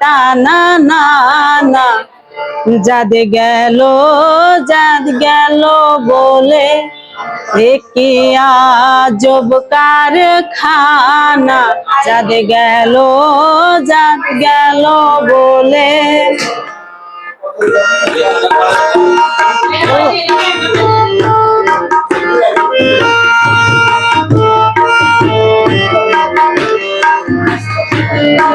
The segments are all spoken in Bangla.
তা না না না। যাদ গেল যাদ গেল বলে একে আজব কারখানা। যাদ গেল যাদ গেল বলে।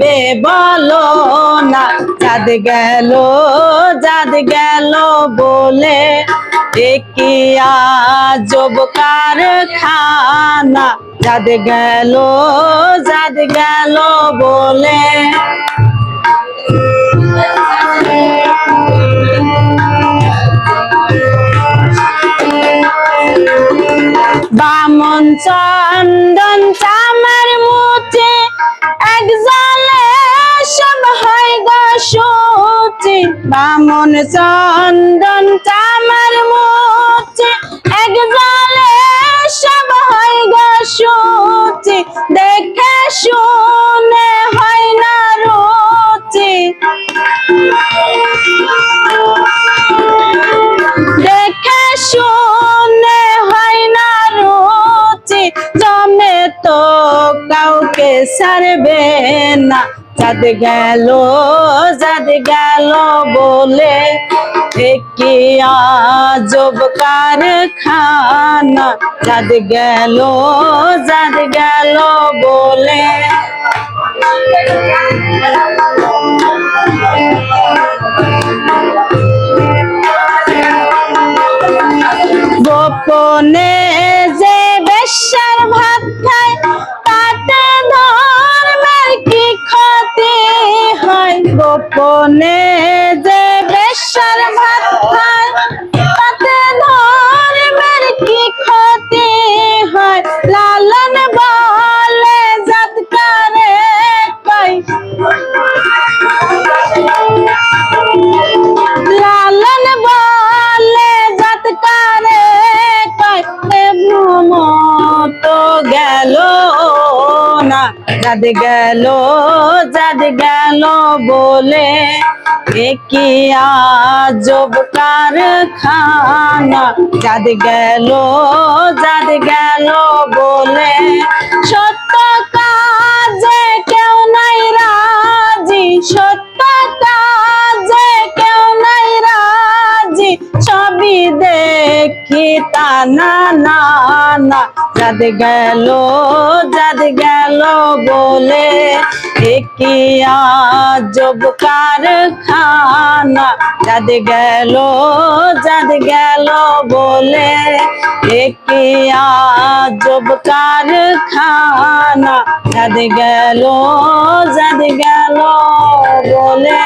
ভেবে বলো না। চাঁদ গেল চাঁদ গেল বলে, একি আজব কারখানা। চাঁদ গেল চাঁদ গেল বলে, বামন চন্দন চামার মুচে এক জলে সব হয় গো সুচি, বামন চন্দন চামার মুচে। একজলে সব হয় গো সুচি, দেখে শুনে কাউকে সারবে না। চাঁদ গেল চাঁদ গেল বলে কি আজব কারখানা। চাঁদ গেল চাঁদ গেল বলে গোপনে যাদ গেল যাদ গেল বলে কি আজব কারখানা? যাদ গেল যাদ গেল বলে, সত্য কাজে কেউ নাই রাজি, সত্য কাজে কেউ নাই রাজি ছবি দেখি তা না না। যাদ গেল যাদ গেল বলে কি আজব কারখানা? যাদ গেল যাদ গেল বলে কি আজব কারখানা? যাদ গেল যাদ গেল বলে।